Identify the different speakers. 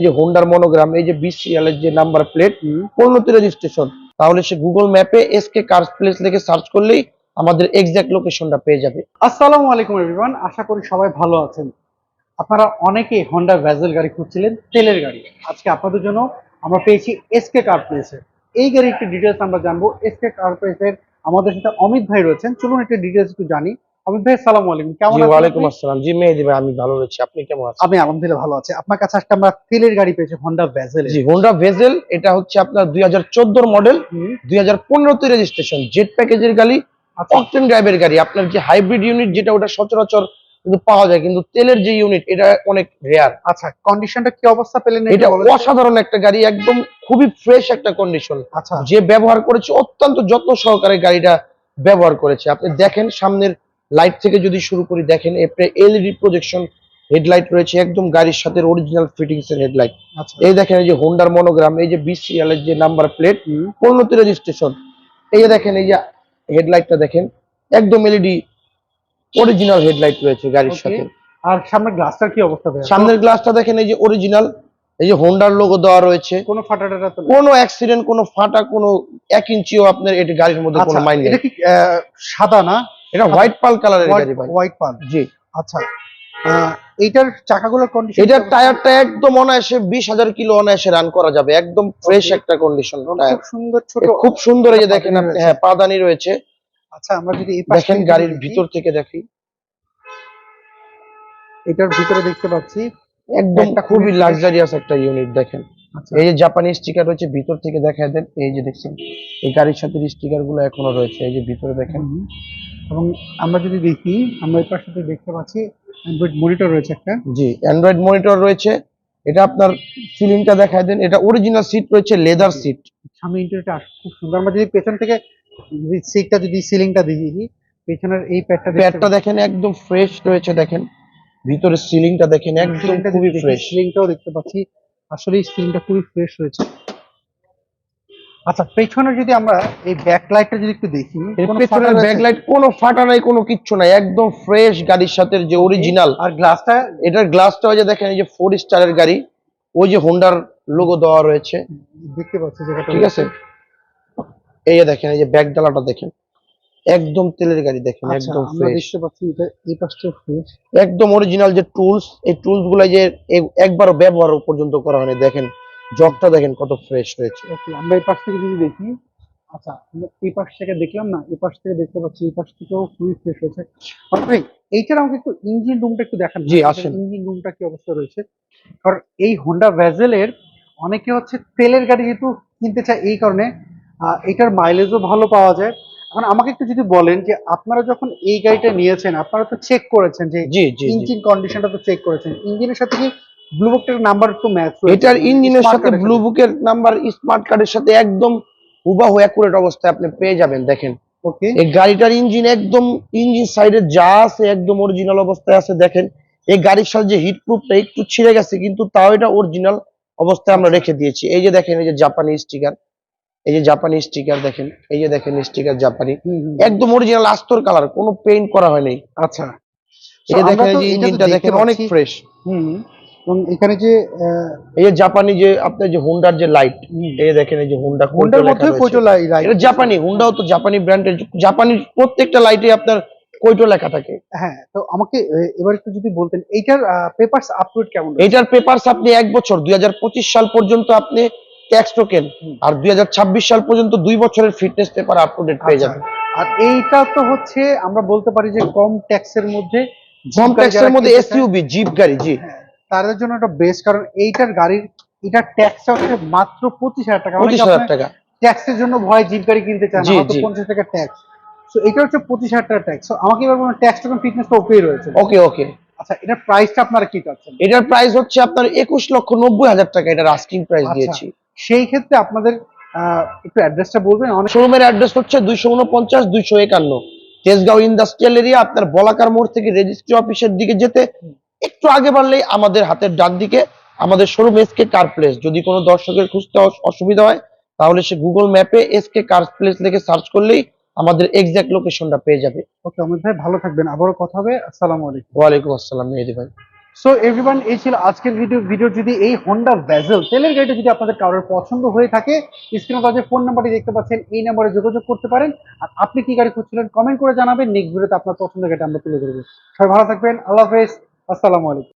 Speaker 1: যে হোন্ডার মনোগ্রাম এই যে এর যে নাম্বার প্লেট। পরিণতি রেজিস্ট্রেশন তাহলে সে গুগল ম্যাপে এসকে কার প্লেস লিখে সার্চ করলেই আমাদের এক্সাক্ট লোকেশনটা পেয়ে যাবে।
Speaker 2: আসসালামু আলাইকুম এভরিওয়ান আশা করি সবাই ভালো আছেন। আপনারা অনেকেই হন্ডা ভ্যাজেল গাড়ি খুঁজছিলেন তেলের গাড়ি। আজকে আপনাদের জন্য আমরা পেয়েছি এসকে কার প্লেসের এই গাড়ির একটু ডিটেলস আমরা জানব। এস এসকে কার প্লেসের আমাদের সাথে অমিত ভাই রয়েছেন। চলুন একটু ডিটেলস একটু জানি। অমিত ভাই আসসালামু আলাইকুম। কেমন
Speaker 1: জি
Speaker 2: আছেন
Speaker 1: ওয়ালাইকুম আসসালাম। জি মেহেদি ভাই আমি ভালো রয়েছি আপনি কেমন আছেন?
Speaker 2: আমি আলহামদুলিল্লাহ ভালো আছি। আপনার কাছে আজকে আমরা তেলের গাড়ি পেয়েছি হন্ডা ভ্যাজেল
Speaker 1: জি হোন্ডা ভেজেল এটা হচ্ছে আপনার দুই হাজার চোদ্দোর মডেল দুই হাজার পনেরোতে রেজিস্ট্রেশন জেট প্যাকেজের গাড়ি
Speaker 2: আচ্ছা।
Speaker 1: অকটেন ড্রাইভের গাড়ি। আপনার যে হাইব্রিড ইউনিট যেটা ওটা সচরাচর কিন্তু পাওয়া যায় কিন্তু তেলের যে ইউনিট এটা অনেক রেয়ার
Speaker 2: আচ্ছা কন্ডিশনটা কি অবস্থা পেলেন
Speaker 1: এটা
Speaker 2: তো?
Speaker 1: অসাধারণ একটা গাড়ি একদম খুবই ফ্রেশ একটা কন্ডিশন
Speaker 2: আচ্ছা।
Speaker 1: যে ব্যবহার করেছে অত্যন্ত যত্ন সহকারে গাড়িটা ব্যবহার করেছে। আপনি দেখেন সামনের লাইট থেকে যদি শুরু করি দেখেন এলইডি প্রজেকশন হেডলাইট রয়েছে একদম গাড়ির সাথে অরিজিনাল ফিটিংস এর হেডলাইট
Speaker 2: আচ্ছা।
Speaker 1: এই দেখেন এই যে হোন্ডার মনোগ্রাম এই যে বিসিএল এর যে নাম্বার প্লেট পরিণতি রেজিস্ট্রেশন এই যে দেখেন এই যে হেডলাইটটা দেখেন একদম এলইডি অরিজিনাল হেডলাইট রয়েছে গাড়ির সাথে।
Speaker 2: আর সামনের গ্লাসটার কি অবস্থা?
Speaker 1: সামনের গ্লাসটা দেখেন এই যে অরিজিনাল এই যে হোন্ডার লোগো দেওয়া রয়েছে।
Speaker 2: কোনো ফাটা টাটা তো
Speaker 1: কোনো অ্যাক্সিডেন্ট কোনো ফাটা কোনো এক ইঞ্চিও আপনার এটা গাড়ির মধ্যে কোনো
Speaker 2: আচ্ছা
Speaker 1: মাইন নেই।
Speaker 2: এটা কি সাদা না?
Speaker 1: এটা হোয়াইট পাল কালারের গাড়ি ভাই।
Speaker 2: হোয়াইট পাল
Speaker 1: জি।
Speaker 2: আচ্ছা এইটার চাকাগুলোর কন্ডিশন
Speaker 1: এটার টায়ারটা একদম অনায়াসে বিশ হাজার কিলো অনায়াসে রান করা যাবে। একদম ফ্রেশ একটা কন্ডিশন
Speaker 2: খুব সুন্দর ছোট
Speaker 1: খুব সুন্দর এই যে দেখেন আপনি হ্যাঁ পাদানি রয়েছে।
Speaker 2: আচ্ছা আমরা যদি এই পাশ
Speaker 1: দেখেন গাড়ির ভিতর থেকে দেখি।
Speaker 2: এটার ভিতরে দেখতে পাচ্ছি।
Speaker 1: একদম খুবই লাক্সারিয়াস একটা ইউনিট দেখেন।
Speaker 2: আচ্ছা।
Speaker 1: এই যে জাপানি স্টিকার রয়েছে ভিতর থেকে দেখায় দেন। এই যে দেখছেন এই গাড়ির সাথে স্টিকারগুলো এখনও রয়েছে এই যে ভিতরে দেখেন।
Speaker 2: এবং আমরা যদি দেখি আমরা এই পাশে দেখতে পাচ্ছি অ্যান্ড্রয়েড মনিটর রয়েছে একটা।
Speaker 1: জি অ্যান্ড্রয়েড মনিটর রয়েছে। এটা আপনার সিলিংটা দেখায় দেন। এটা অরিজিনাল সিট রয়েছে লেদার সিট
Speaker 2: সামনে ইন্টারনেটে খুব সুন্দর। আমরা যদি পেছন থেকে যদি সিটটা যদি সিলিংটা দেখি পেছনের এই প্যাডটা
Speaker 1: প্যাডটা দেখেন একদম ফ্রেশ রয়েছে দেখেন। ভিতরে সিলিংটা দেখেন একদম খুবই ফ্রেশ
Speaker 2: সিলিংটাও দেখতে পাচ্ছি। আসলে সিলিংটা খুবই ফ্রেশ রয়েছে। আচ্ছা পেছনে যদি আমরা এই ব্যাকলাইটটা যদি একটু দেখি
Speaker 1: পেছনের ব্যাকলাইট কোনো ফাটা নাই কোনো কিচ্ছু নাই একদম ফ্রেশ গাড়ির সাথে যে অরিজিনাল
Speaker 2: আর গ্লাসটা
Speaker 1: এটার গ্লাসটা ওই যে দেখেন এই যে ফোর স্টারের গাড়ি ওই যে হোন্ডার লোগো দেওয়া রয়েছে।
Speaker 2: দেখতে পাচ্ছি যেটা
Speaker 1: ঠিক আছে? এই যে দেখেন এই যে ব্যাক ডালাটা দেখেন। একদম তেলের গাড়ি দেখেন
Speaker 2: আচ্ছা
Speaker 1: একদম ফ্রেশ
Speaker 2: দেখতে পাচ্ছি এটা এই পাশটা ফ্রেশ
Speaker 1: একদম অরিজিনাল যে টুলস এই টুলসগুলো যে একবারও ব্যবহার পর্যন্ত করা হয়নি দেখেন। জগটা দেখেন কত ফ্রেশ রয়েছে
Speaker 2: ওকে আমরা এই পাশ থেকে যদি দেখি আচ্ছা এই পাশ থেকে দেখলাম না এই পাশ থেকে দেখতে পাচ্ছি এই পাশ থেকেও খুবই ফ্রেশ হয়েছে। ভাই এইটার আমাকে একটু ইঞ্জিন রুমটা একটু দেখান।
Speaker 1: জি, আসেন।
Speaker 2: ইঞ্জিন রুমটা কি অবস্থা রয়েছে? কারণ এই হোন্ডা ভ্যাজেলের অনেকে হচ্ছে তেলের গাড়ি যেহেতু কিনতে চায় এই কারণে আহ, এটার মাইলেজও ভালো পাওয়া যায়। এখন আমাকে একটু যদি বলেন যে আপনারা যখন এই গাড়িটা নিয়েছেন আপনারা তো চেক করেছেন যে। ইঞ্জিন কন্ডিশনটা তো চেক করেছেন। ইঞ্জিনের সাথে কি ব্লু বুকটার নাম্বার একটু ম্যাচ
Speaker 1: এটার ইঞ্জিনের সাথে ব্লু বুকের নাম্বার স্মার্ট কার্ডের সাথে একদম হুবাহু অ্যাকুরেট অবস্থায় আপনি পেয়ে যাবেন দেখেন।
Speaker 2: ওকে
Speaker 1: এই গাড়িটার ইঞ্জিন একদম ইঞ্জিন সাইডে যা আছে একদম অরিজিনাল অবস্থায় আছে দেখেন। এই গাড়ির সাথে যে হিট প্রুফটা একটু ছিঁড়ে গেছে কিন্তু তাও এটা অরিজিনাল অবস্থায় আমরা রেখে দিয়েছি। এই যে দেখেন এই যে জাপানি স্টিকার এই যে জাপানি স্টিকার দেখেন। এই যে দেখেন স্টিকার জাপানি একদম অরিজিনাল আস্তর কালার কোনো পেইন্ট করা হয়নি।
Speaker 2: আচ্ছা।
Speaker 1: এই দেখেন ইঞ্জিনটা দেখেন অনেক ফ্রেশ
Speaker 2: হুম। এবং এখানে যে
Speaker 1: এই যে জাপানি যে আপনার যে হুন্ডার যে লাইট এই দেখেন এই যে হুন্ডা
Speaker 2: হোন্ডার মধ্যে কোটো
Speaker 1: এটা জাপানি হুন্ডাও তো জাপানি ব্র্যান্ডের জাপানি প্রত্যেকটা লাইটে আপনার কৈটো লেখা থাকে।
Speaker 2: হ্যাঁ তো আমাকে এবার একটু যদি বলতেন এইটার পেপারস আপলোড কেমন?
Speaker 1: এটার পেপারস আপনি এক বছর দুই হাজার পঁচিশ সাল পর্যন্ত আপনি ট্যাক্স টোকেন। আর দুই হাজার ছাব্বিশ সাল পর্যন্ত দুই বছরের ফিটনেস পেপার আপলোডেড পেয়ে
Speaker 2: আচ্ছা,
Speaker 1: যাবেন।
Speaker 2: আর এইটা তো হচ্ছে আমরা বলতে পারি যে কম ট্যাক্সের মধ্যে
Speaker 1: কম ট্যাক্সের মধ্যে এসইউবি জিপ গাড়ি জি।
Speaker 2: হ্যাঁ, তাদের জন্য একটা বেস্ট কারণ এইটার গাড়ির এটার ট্যাক্স হচ্ছে মাত্র পঁচিশ হাজার টাকা।
Speaker 1: পঁচিশ হাজার টাকা।
Speaker 2: ট্যাক্সের জন্য ভয় জিপ গাড়ি কিনতে চান না পঞ্চাশ টাকা ট্যাক্স তো এটা হচ্ছে পঁচিশ হাজার টাকা ট্যাক্স আমাকে এবার বলুন ট্যাক্স টোকেন ফিটনেস তো ওকেই রয়েছে?
Speaker 1: ওকে ওকে
Speaker 2: আচ্ছা এটার প্রাইসটা আপনারা কি চাচ্ছেন?
Speaker 1: এটার প্রাইস হচ্ছে আপনার একুশ লক্ষ নব্বই হাজার টাকা এটার আস্কিং প্রাইস। দিয়েছি।
Speaker 2: সেই ক্ষেত্রে আপনাদের আহ, একটু অ্যাড্রেসটা বলবেন? অনেক
Speaker 1: শোরুমের অ্যাড্রেস হচ্ছে দুইশো উনপঞ্চাশ দুইশো একান্ন। তেজগাঁও ইন্ডাস্ট্রিয়াল এরিয়া আপনার বলাকার মোড় থেকে রেজিস্ট্রি অফিসের দিকে যেতে একটু আগে বাড়লেই আমাদের হাতের ডান দিকে আমাদের শোরুম এসকে কার প্লেস যদি কোনো দর্শকের খুঁজতে অসুবিধা হয় তাহলে সে গুগল ম্যাপে এসকে কার প্লেস লিখে সার্চ করলেই আমাদের এক্সাক্ট লোকেশনটা পেয়ে যাবে।
Speaker 2: ওকে অমিত ভাই ভালো থাকবেন। আবারও কথা হবে। আসসালামু আলাইকুম।
Speaker 1: ওয়ালাইকুম আসসালাম মেহেদি ভাই।
Speaker 2: সো এভরিওয়ান এই ছিল আজকের ভিডিও ভিডিও যদি এই হোন্ডা ভ্যাজেল তেলের গাড়িটা যদি আপনাদের কারোর পছন্দ হয়ে থাকে স্ক্রিনে যে ফোন নাম্বারটি দেখতে পাচ্ছেন এই নাম্বারে যোগাযোগ করতে পারেন। আর আপনি কি গাড়ি খুঁজছিলেন কমেন্ট করে জানাবেন। নেক্সট ভিডিওতে আপনার পছন্দের গাড়িটা আমরা তুলে ধরবো। সবাই ভালো থাকবেন। আল্লাহ হাফেজ। আসসালামু আলাইকুম।